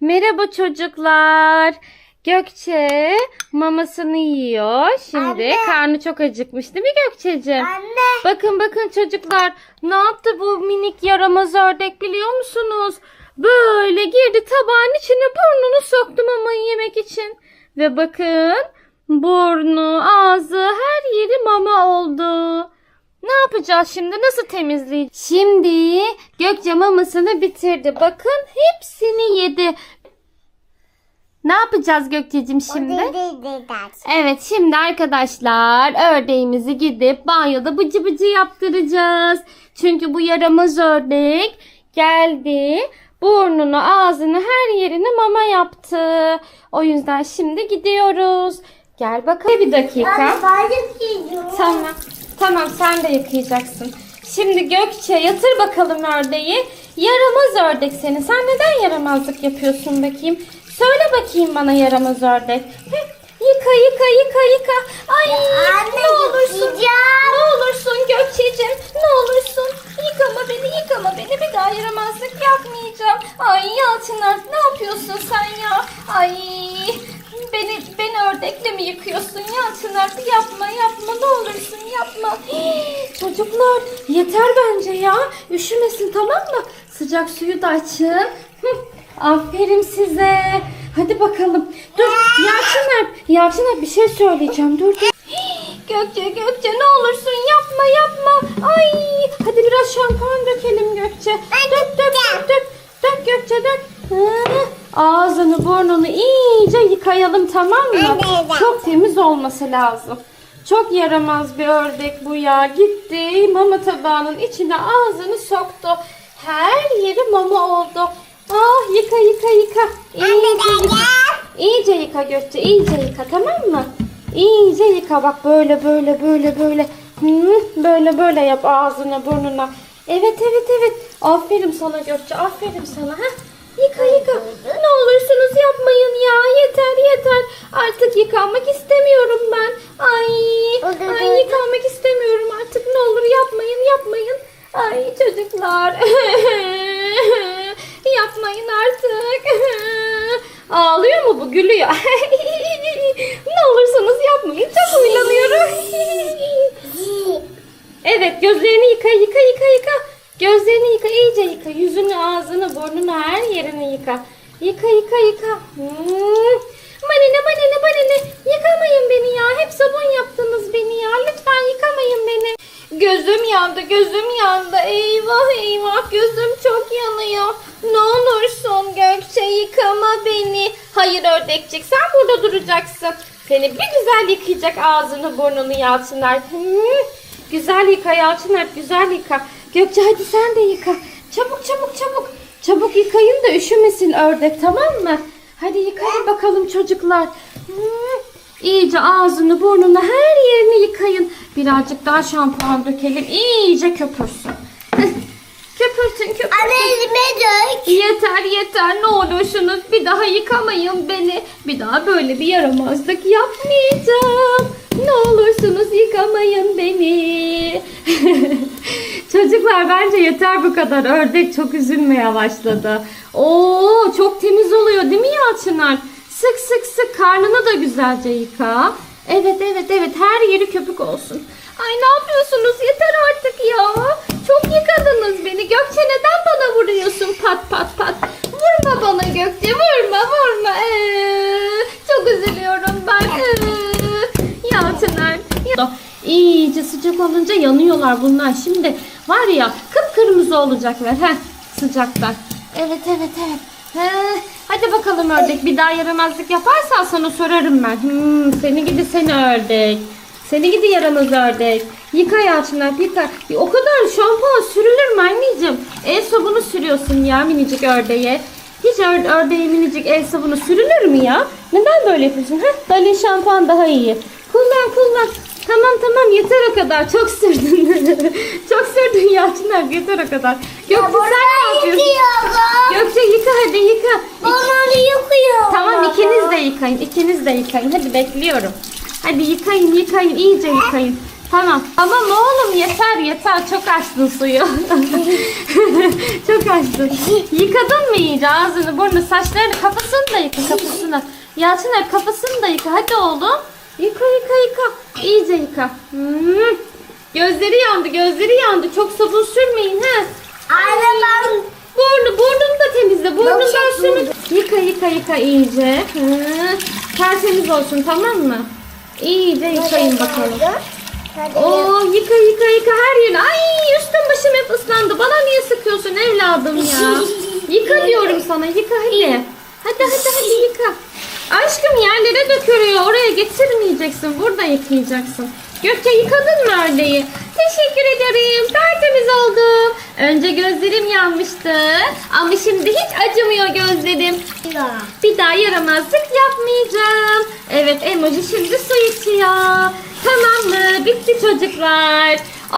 Merhaba çocuklar. Gökçe mamasını yiyor. Şimdi Anne. karnı çok acıkmış değil mi Gökçeciğim? Anne. Bakın bakın çocuklar. Ne yaptı bu minik yaramaz ördek biliyor musunuz? Böyle girdi tabağın içine burnunu soktu mamayı yemek için. Ve bakın burnu, ağzı her yeri mama yapacağız şimdi? Nasıl temizleyeceğiz? Şimdi Gökçe mamasını bitirdi. Bakın hepsini yedi. Ne yapacağız Gökçe'cim şimdi? Evet şimdi arkadaşlar ördeğimizi gidip banyoda bıcı bıcı yaptıracağız. Çünkü bu yaramaz ördek geldi burnunu ağzını her yerini mama yaptı. O yüzden şimdi gidiyoruz. Gel bakalım bir dakika. Tamam. Tamam sen de yıkayacaksın. Şimdi Gökçe yatır bakalım ördeği. Yaramaz ördek seni. Sen neden yaramazlık yapıyorsun bakayım? Söyle bakayım bana yaramaz ördek. Hı, Yıka yıka yıka yıka. Ay anne, ne olursun. yıkayacağım. Ne olursun Gökçe'cim. Ne olursun. Yıkama beni yıkama beni. Bir daha yaramazlık yapmayacağım. Ay Yalçınar ne yapıyorsun sen ya? Ay beni beni ördekle mi yıkıyorsun Yalçınar? Yapma yapma ne olursun yapma. Hii, Çocuklar yeter bence ya. Üşümesin tamam mı? Sıcak suyu da açın. Hı, Aferin size. Hadi bakalım. Dur Yalçınar. Yalçınar bir şey söyleyeceğim. Dur dur. Gökçe Gökçe ne olursun yapma yapma. Ay hadi biraz şampuan dökelim Gökçe. Dök dök dök dök. Dök Gökçe dök. Hı, Ağzını burnunu iyice yıkayalım tamam mı? Çok temiz olması lazım. Çok yaramaz bir ördek bu ya. Gitti mama tabağının içine ağzını soktu. Her yeri mama oldu. Ah yıka yıka yıka. İyice yıka. İyice yıka Gökçe. iyice yıka tamam mı? İyice yıka bak böyle böyle böyle böyle. Böyle böyle yap ağzına burnuna. Evet evet evet. Aferin sana Gökçe. Aferin sana. Heh. Yıka yıka. Ne olursunuz yapmayın ya. Yeter yeter. Artık yıkanmak istemiyorum ben. Ay, ay yıkanmak istemiyorum artık. Ne olur yapmayın yapmayın. Ay çocuklar. yapmayın artık. Ağlıyor mu bu? Gülüyor. ne olursunuz yapmayın. Çok uylanıyorum. Evet gözlerini yıka yıka yıka yıka. Gözlerini yıka iyice yıka. Yüzünü, ağzını, burnunu, her yerini yıka. Yıka yıka yıka. Hmm. Manene manene manene. Yıkamayın beni ya. Hep sabun yaptınız beni ya. Lütfen yıkamayın beni. Gözüm yandı, gözüm yandı. Eyvah eyvah gözüm çok yanıyor. Ne olursun Gökçe yıkama beni. Hayır ördekçik sen burada duracaksın. Seni bir güzel yıkayacak ağzını burnunu yalçınlar. Hmm. Güzel yıka Yalçın güzel yıka. Gökçe hadi sen de yıka. Çabuk çabuk çabuk. Çabuk yıkayın da üşümesin ördek tamam mı? Hadi yıkayın bakalım çocuklar. Hmm. İyice ağzını burnunu her yerini yıkayın. Birazcık daha şampuan dökelim. İyice köpürsün. köpürtün köpürtün. Anne elime dök. Yeter yeter ne olursunuz bir daha yıkamayın beni. Bir daha böyle bir yaramazlık yapmayacağım. Ne olursunuz yıkamayın beni. Çocuklar bence yeter bu kadar. Ördek çok üzülmeye başladı. Oo çok temiz oluyor değil mi Yalçınar? Sık sık sık karnını da güzelce yıka. Evet evet evet her yeri köpük olsun. Ay ne yapıyorsunuz? Yeter artık ya. Çok yıkadınız beni. Gökçe neden bana vuruyorsun pat pat pat? Vurma bana Gökçe vurma vurma. Ee, çok üzülüyorum ben. Ee, Yalçınar. Ya- İyice sıcak olunca yanıyorlar bunlar. Şimdi var ya kıpkırmızı olacaklar. Heh, sıcaktan. Evet evet evet. He, hadi bakalım ördek bir daha yaramazlık yaparsan sana sorarım ben. Hmm, seni gidi seni ördek. Seni gidi yaramaz ördek. Yıka Yalçınlar yıka. Ya, O kadar şampuan sürülür mü anneciğim? El sabunu sürüyorsun ya minicik ördeğe. Hiç ör ördeğe minicik el sabunu sürülür mü ya? Neden böyle yapıyorsun? Heh, Dalin şampuan daha iyi. Kullan kullan. Tamam tamam yeter o kadar. Çok sürdün. Çok sürdün Yalçınlar yeter o kadar. Gökçe sen ne yapıyorsun? Gökçe yıka hadi yıka. Onları yıkıyorum. Tamam ikiniz de yıkayın. ikiniz de yıkayın. Hadi bekliyorum. Hadi yıkayın yıkayın iyice yıkayın. Tamam. Tamam oğlum yeter yeter. Çok açtın suyu. Çok açtın. Yıkadın mı iyice ağzını burnunu saçlarını kapat. Bakın kafasını. Yalçınar kafasını da yıka. Hadi oğlum. Yıka yıka yıka. İyice yıka. Hmm. Gözleri yandı gözleri yandı. Çok sabun sürmeyin he. Anne ben Burnu, burnunu da temizle. Burnundan sürün. Yıka yıka yıka iyice. Hı. Tertemiz olsun tamam mı? İyice yıkayın bakalım. Oo yıka yıka yıka her yerini. Ay üstüm başım hep ıslandı. Bana niye sıkıyorsun evladım ya? Yıka diyorum sana yıka hadi. Hadi hadi hadi yıka. Aşkım yerlere dökülüyor. Oraya getirmeyeceksin. Burada yıkayacaksın. Gökçe yıkadın mı ördeği? Teşekkür ederim. Tertemiz oldum. Önce gözlerim yanmıştı. Ama şimdi hiç acımıyor gözlerim. Ya. Bir daha yaramazlık yapmayacağım. Evet emoji şimdi su içiyor. Tamam mı? Bitti çocuklar.